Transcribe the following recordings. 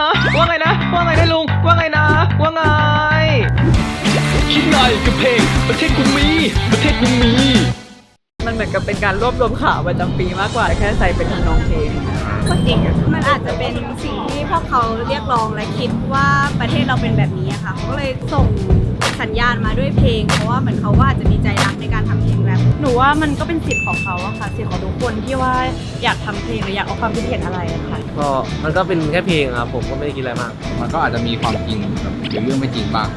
ฮะว่าไงนะ ว่าไงนะลุง ว่าไงนะ ว่าไง คิดไงกับเพลงประเทศกูมี ประเทศกูมี มันเหมือนกับเป็นการรวบรวมข่าวประจำปีมากกว่าแค่ใส่เป็นทำนองเพลงก็จริงอะมันอาจจะเป็นสิ่งที่พวกเขาเรียกร้องและคิดว่าประเทศเราเป็นแบบนี้อะค่ะเขาก็เลยส่ง สัญญาณมาด้วยเพลง เพราะว่าเหมือนเขาก็อาจจะมีใจรักในการทำเพลงแรปหนูว่ามันก็เป็นสิทธิ์ของเขาอะค่ะสิทธิ์ของทุกคนที่ว่าอยากทำเพลงหรืออยากเอาความคิดเห็นอะไรอะค่ะ ก็มันก็เป็นแค่เพลงครับผมก็ไม่ได้คิดอะไรมาก มันก็อาจจะมีความจริงแบบหรือเรื่องไม่จริงบ้าง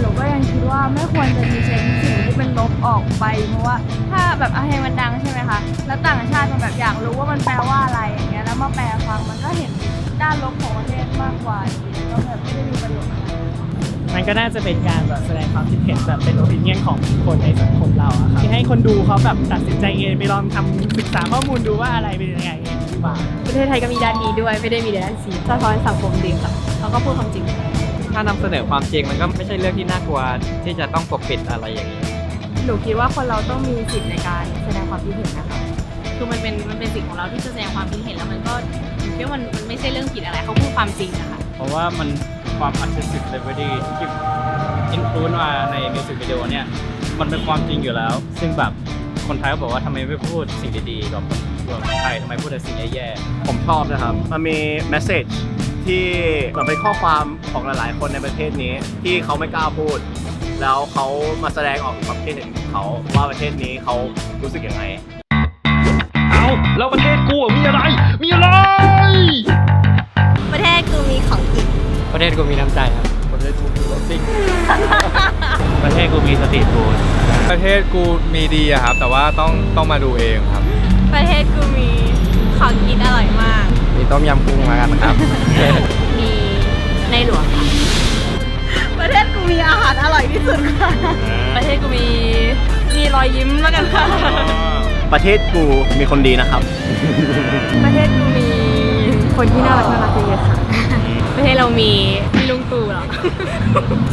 หนูก็ยังคิดว่าไม่ควรจะมีเซนสิ่งที่เป็นลบออกไป เพราะว่าถ้าแบบเอาเพลงมันดังใช่ไหมคะ แล้วต่างชาติมันแบบอยากรู้ว่ามันแปลว่าอะไรอย่างเงี้ย แล้วมาแปลฟังมันก็เห็นด้านลบของประเทศมากกว่า ก็น่าจะเป็นการแบบแสดงความคิดเห็นแบบเป็นโอปิเนียนของคนในสังคมเราอะครับที่ให้คนดูเขาแบบตัดสินใจเองไปลองทำศึกษาข้อมูลดูว่าอะไรเป็นยังไงเองดีกว่า ประเทศไทยก็มีด้านดีด้วยไม่ได้มีแต่ด้านเสียสะท้อนสังคมดีค่ะเขาก็พูดความจริง ถ้านำเสนอความจริงมันก็ไม่ใช่เรื่องที่น่ากลัวที่จะต้องปกปิดอะไรอย่างนี้ หนูคิดว่าคนเราต้องมีสิทธิ์ในการแสดงความคิดเห็นนะคะคือมันเป็นมันเป็นสิทธิ์ของเราที่จะแสดงความคิดเห็นแล้วมันก็หนูคิดว่ามันมันไม่ใช่เรื่องผิดอะไรเขาพูดความจริงนะคะ เพราะว่ามัน ความ artistic celebrity ที่อินฟลูนมาในมิวสิกวิดีโอเนี่ยมันเป็นความจริงอยู่แล้ว ซึ่งแบบคนไทยก็บอกว่าทำไมไม่พูดสิ่งดีๆกับคนไทยทำไมพูดแต่สิ่งแย่ๆผมชอบนะครับ มันมีแมสเซจที่มันเป็นข้อความของหลายๆ คนในประเทศนี้ที่เขาไม่กล้าพูด แล้วเขามาแสดงออกถึงความคิดเห็นของเขาว่าประเทศนี้เขารู้สึกยังไง ทศกูมีน้ำใจครับ ประเทศกูมีรถซิ่ง ประเทศกูมีสตรีทฟู้ดประเทศกูมีดีอะครับ แต่ว่าต้องต้องมาดูเองครับ ประเทศกูมีของกินอร่อยมาก มีต้มยำกุ้งมากันครับ มีในหลวงค่ะประเทศกูมีอาหารอร่อยที่สุดค่ะ ประเทศกูมีมีรอยยิ้มแล้วกันค่ะ ประเทศกูมีคนดีนะครับ ประเทศกูมีคนที่น่ารักน่ารักเยอะๆค่ะ Ha ha ha.